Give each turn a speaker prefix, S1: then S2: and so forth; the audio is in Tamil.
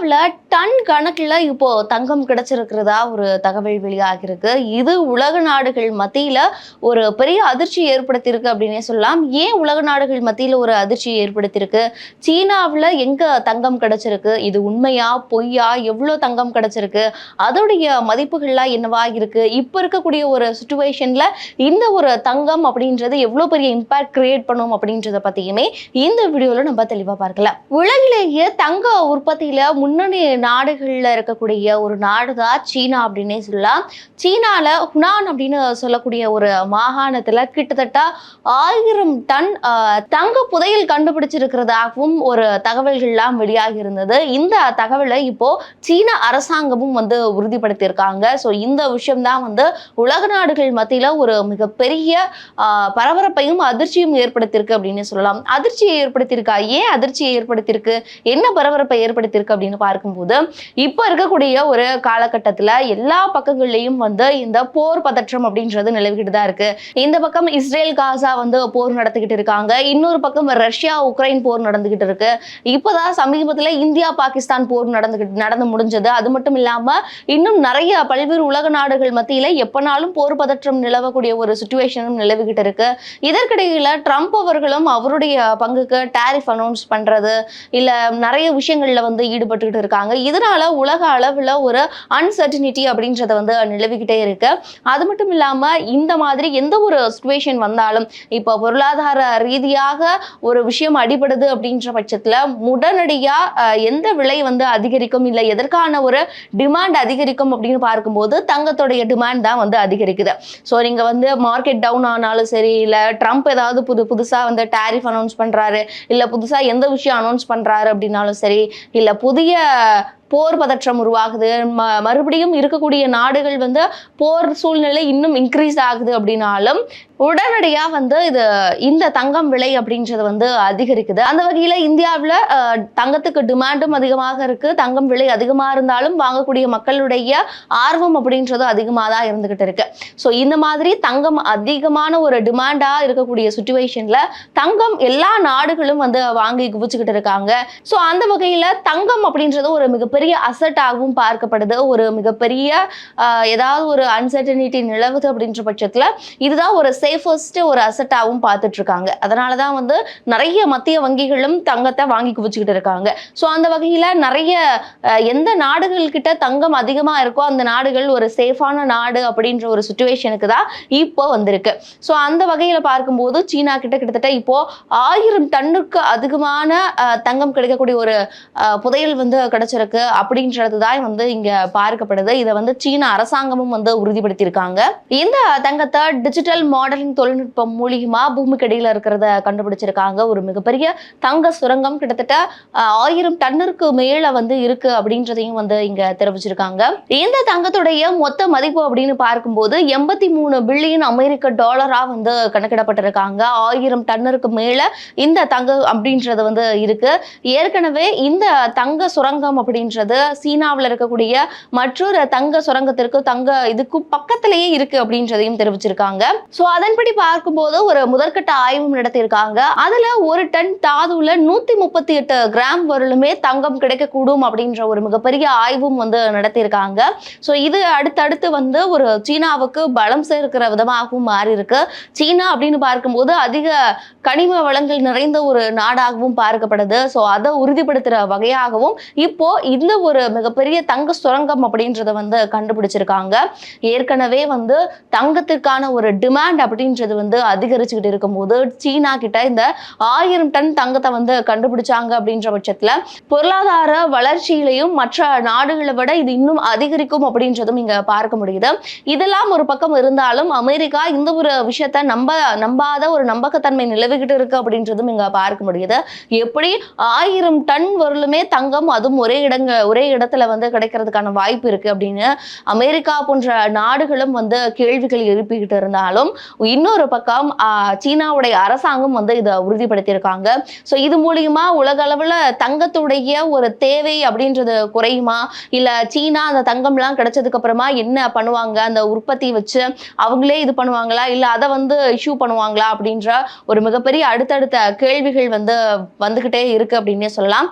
S1: இந்தியாவில் டன் கணக்கில் இப்போ தங்கம் கிடைச்சிருக்கிறதா ஒரு தகவல் வெளியாகிருக்கு இது உலக நாடுகள் மத்தியில் ஒரு பெரிய அதிர்ச்சி ஏற்படுத்தியிருக்கு அப்படின்னே சொல்லலாம். ஏன் உலக நாடுகள் மத்தியில் ஒரு அதிர்ச்சி ஏற்படுத்தியிருக்கு? சீனாவில் எங்கே தங்கம் கிடைச்சிருக்கு? இது உண்மையா பொய்யா? எவ்வளோ தங்கம் கிடைச்சிருக்கு? அதோடைய மதிப்புகள்லாம் என்னவா இருக்கு? இப்போ இருக்கக்கூடிய ஒரு சுச்சுவேஷனில் இந்த ஒரு தங்கம் அப்படின்றது எவ்வளோ பெரிய இம்பாக்ட் கிரியேட் பண்ணும் அப்படின்றத பற்றியுமே இந்த வீடியோவில் நம்ம தெளிவாக பார்க்கலாம். உலகிலேயே தங்க உற்பத்தியில முன்னணி நாடுகளில் இருக்கக்கூடிய ஒரு நாடு தான் சீனா அப்படின்னே சொல்லலாம். சீனாவில் ஹுனான் அப்படின்னு சொல்லக்கூடிய ஒரு மாகாணத்தில் கிட்டத்தட்ட ஆயிரம் டன் தங்க புதையல் கண்டுபிடிச்சிருக்கிறதாகவும் ஒரு தகவல்கள்லாம் வெளியாகி இருந்தது. இந்த தகவலை இப்போ சீன அரசாங்கமும் வந்து உறுதிப்படுத்தியிருக்காங்க. ஸோ இந்த விஷயம் தான் வந்து உலக நாடுகள் மத்தியில் ஒரு மிகப்பெரிய பரபரப்பையும் அதிர்ச்சியும் ஏற்படுத்தியிருக்கு அப்படின்னு சொல்லலாம். அதிர்ச்சியை ஏற்படுத்தியிருக்கா? ஏன் அதிர்ச்சியை ஏற்படுத்தியிருக்கு? என்ன பரபரப்பை ஏற்படுத்தியிருக்கு அப்படின்னு பார்க்கும்போது இப்போ இருக்கக்கூடிய ஒரு காலகட்டத்தில் எல்லா பக்கங்கள்லையும் வந்து இந்த போர் பதற்றம் அப்படின்றது நிலவிக்கிட்டு தான் இருக்கு. இந்த பக்கம் இஸ்ரேல் காசா வந்து போர் நடத்திக்கிட்டு இருக்காங்க. இன்னொரு பக்கம் ரஷ்யா உக்ரைன் போர் நடந்துகிட்டு இருக்கு. இப்போதான் சமீபத்தில் இந்தியா பாகிஸ்தான் போர் நடந்துகிட்டு நடந்து முடிஞ்சது. அது மட்டும் இல்லாம இன்னும் நிறைய பல்வேறு உலக நாடுகள் மத்தியில எப்பனாலும் போர் பதற்றம் நிலவக்கூடிய ஒரு சுச்சுவேஷனும் நிலவிக்கிட்டு இருக்கு. இதற்கிடையில ட்ரம்ப் அவர்களும் அவருடைய பங்குக்கு டேரிஃப் அனௌன்ஸ் பண்றது இல்ல நிறைய விஷயங்கள்ல வந்து ஈடுபட்டு ஈடுபட்டுக்கிட்டு இருக்காங்க. இதனால உலக அளவில் ஒரு அன்சர்டினிட்டி அப்படின்றத வந்து நிலவிக்கிட்டே இருக்கு. அது மட்டும் இல்லாம இந்த மாதிரி எந்த ஒரு சுச்சுவேஷன் வந்தாலும் இப்போ பொருளாதார ரீதியாக ஒரு விஷயம் அடிபடுது அப்படின்ற பட்சத்தில் உடனடியாக எந்த விலை வந்து அதிகரிக்கும் இல்லை எதற்கான ஒரு டிமாண்ட் அதிகரிக்கும் அப்படின்னு பார்க்கும்போது தங்கத்துடைய டிமாண்ட் தான் வந்து அதிகரிக்குது. ஸோ நீங்கள் வந்து மார்க்கெட் டவுன் ஆனாலும் சரி இல்லை ட்ரம்ப் ஏதாவது புது புதுசாக வந்து டாரிஃப் அனௌன்ஸ் பண்ணுறாரு இல்லை புதுசாக எந்த விஷயம் அனௌன்ஸ் பண்ணுறாரு அப்படின்னாலும் சரி இல்லை புதிய yeah, போர் பதற்றம் உருவாகுது. ம மறுபடியும் இருக்கக்கூடிய நாடுகள் வந்து போர் சூழ்நிலை இன்னும் இன்க்ரீஸ் ஆகுது அப்படின்னாலும் உடனடியா வந்து இது இந்த தங்கம் விலை அப்படின்றது வந்து அதிகரிக்குது. அந்த வகையில இந்தியாவில் தங்கத்துக்கு டிமாண்டும் அதிகமாக இருக்கு. தங்கம் விலை அதிகமாக இருந்தாலும் வாங்கக்கூடிய மக்களுடைய ஆர்வம் அப்படின்றது அதிகமாக தான் இருந்துகிட்டு இருக்கு. ஸோ இந்த மாதிரி தங்கம் அதிகமான ஒரு டிமாண்டா இருக்கக்கூடிய சுச்சுவேஷன்ல தங்கம் எல்லா நாடுகளும் வந்து வாங்கி குவிச்சுக்கிட்டு இருக்காங்க. ஸோ அந்த வகையில தங்கம் அப்படின்றது ஒரு மிகப்பெரிய அசட்டாகவும் பார்க்கப்படுது. ஒரு மிகப்பெரிய ஏதாவது ஒரு அன்சர்டனிட்டி நிலவுது அப்படின்ற பட்சத்தில் இதுதான் ஒரு சேஃபஸ்ட் ஒரு அசட்டாகவும் பார்த்துட்டு இருக்காங்க அதனால தான் வந்து நிறைய மத்திய வங்கிகளும் தங்கத்தை வாங்கி குவிச்சுக்கிட்டு இருக்காங்க. ஸோ அந்த வகையில் நிறைய எந்த நாடுகள்கிட்ட தங்கம் அதிகமாக இருக்கோ அந்த நாடுகள் ஒரு சேஃபான நாடு அப்படின்ற ஒரு சுச்சுவேஷனுக்கு தான் இப்போ வந்திருக்கு. ஸோ அந்த வகையில் பார்க்கும்போது சீனா கிட்ட கிட்டத்தட்ட இப்போ ஆயிரம் டன்னுக்கு அதிகமான தங்கம் கிடைக்கக்கூடிய ஒரு புதையல் வந்து கிடைச்சிருக்கு. அப்படின்றது தான் வந்து இங்க பார்க்கப்படுது. இதை வந்து சீன அரசாங்கமும் வந்து உறுதிப்படுத்தியிருக்காங்க. இந்த தங்கத்தை டிஜிட்டல் மாடலிங் தொழில்நுட்பம் மூலியமா பூமிக்கடியில இருக்கிறத கண்டுபிடிச்சிருக்காங்க. ஒரு மிகப்பெரிய தங்க சுரங்கம் கிட்டத்தட்ட ஆயிரம் டன்னிற்கு மேல வந்து இருக்கு அப்படின்றதையும் வந்து இங்க தெரிவிச்சிருக்காங்க. இந்த தங்கத்துடைய மொத்த மதிப்பு அப்படின்னு பார்க்கும்போது எண்பத்தி மூணு பில்லியன் அமெரிக்க டாலரா வந்து கணக்கிடப்பட்டிருக்காங்க. ஆயிரம் டன்னிற்கு மேல இந்த தங்கம் அப்படின்றது வந்து இருக்கு. ஏற்கனவே இந்த தங்க சுரங்கம் அப்படின்ற அப்படின்றது சீனாவில் இருக்கக்கூடிய மற்றொரு தங்க சுரங்கத்திற்கு தங்க இதுக்கு பக்கத்திலேயே இருக்கு அப்படின்றதையும் தெரிவிச்சிருக்காங்க. ஸோ அதன்படி பார்க்கும்போது ஒரு முதற்கட்ட ஆய்வும் நடத்தியிருக்காங்க. அதுல ஒரு டன் தாதுல நூத்தி முப்பத்தி எட்டு கிராம் வரலுமே தங்கம் கிடைக்கக்கூடும் அப்படின்ற ஒரு மிகப்பெரிய ஆய்வும் வந்து நடத்தியிருக்காங்க. ஸோ இது அடுத்தடுத்து வந்து ஒரு சீனாவுக்கு பலம் சேர்க்கிற விதமாகவும் மாறி இருக்கு சீனா அப்படின்னு பார்க்கும்போது அதிக கனிம வளங்கள் நிறைந்த ஒரு நாடாகவும் பார்க்கப்படுது. ஸோ அதை உறுதிப்படுத்துற வகையாகவும் இப்போ இந்த ஒரு மிகப்பெரிய தங்க சுரங்கம் அப்படின்றத வந்து கண்டுபிடிச்சிருக்காங்க. ஏற்கனவே வந்து தங்கத்திற்கான ஒரு டிமாண்ட் அப்படின்றது வந்து அதிகரிச்சுக்கிட்டு இருக்கும்போது சீனா கிட்ட இந்த ஆயிரம் டன் தங்கத்தை வந்து கண்டுபிடிச்சாங்க அப்படின்ற பட்சத்துல பொருளாதார வளர்ச்சியிலையும் மற்ற நாடுகளை விட இது இன்னும் அதிகரிக்கும் அப்படின்றதும் இங்க பார்க்க முடியுது. இதெல்லாம் ஒரு பக்கம் இருந்தாலும் அமெரிக்கா இந்த ஒரு விஷயத்த நம்ப நம்பாத ஒரு நம்பகத்தன்மை நிலவிக்கிட்டு இருக்கு அப்படின்றதும் இங்க பார்க்க முடியுது. எப்படி ஆயிரம் டன் வரலுமே தங்கம் அதுவும் ஒரே இடங்க ஒரே இடத்துல வந்து கிடைக்கிறதுக்கான வாய்ப்பு இருக்கு அப்படின்னு அமெரிக்கா போன்ற நாடுகளும் வந்து கேள்விகள் எழுப்பிக்கிட்டு இருந்தாலும் இன்னொரு பக்கம் சீனாவுடைய அரசாங்கம் வந்து இதை உறுதிப்படுத்தியிருக்காங்க. ஸோ இது மூலியமா உலக அளவில் தங்கத்துடைய ஒரு தேவை அப்படின்றது குறையுமா? இல்லை சீனா அந்த தங்கம்லாம் கிடைச்சதுக்கு அப்புறமா என்ன பண்ணுவாங்க? அந்த உற்பத்தி வச்சு அவங்களே இது பண்ணுவாங்களா? இல்லை அதை வந்து இஷ்யூ பண்ணுவாங்களா? அப்படின்ற ஒரு மிகப்பெரிய அடுத்தடுத்த கேள்விகள் வந்து வந்துகிட்டே இருக்கு அப்படின்னே சொல்லலாம்.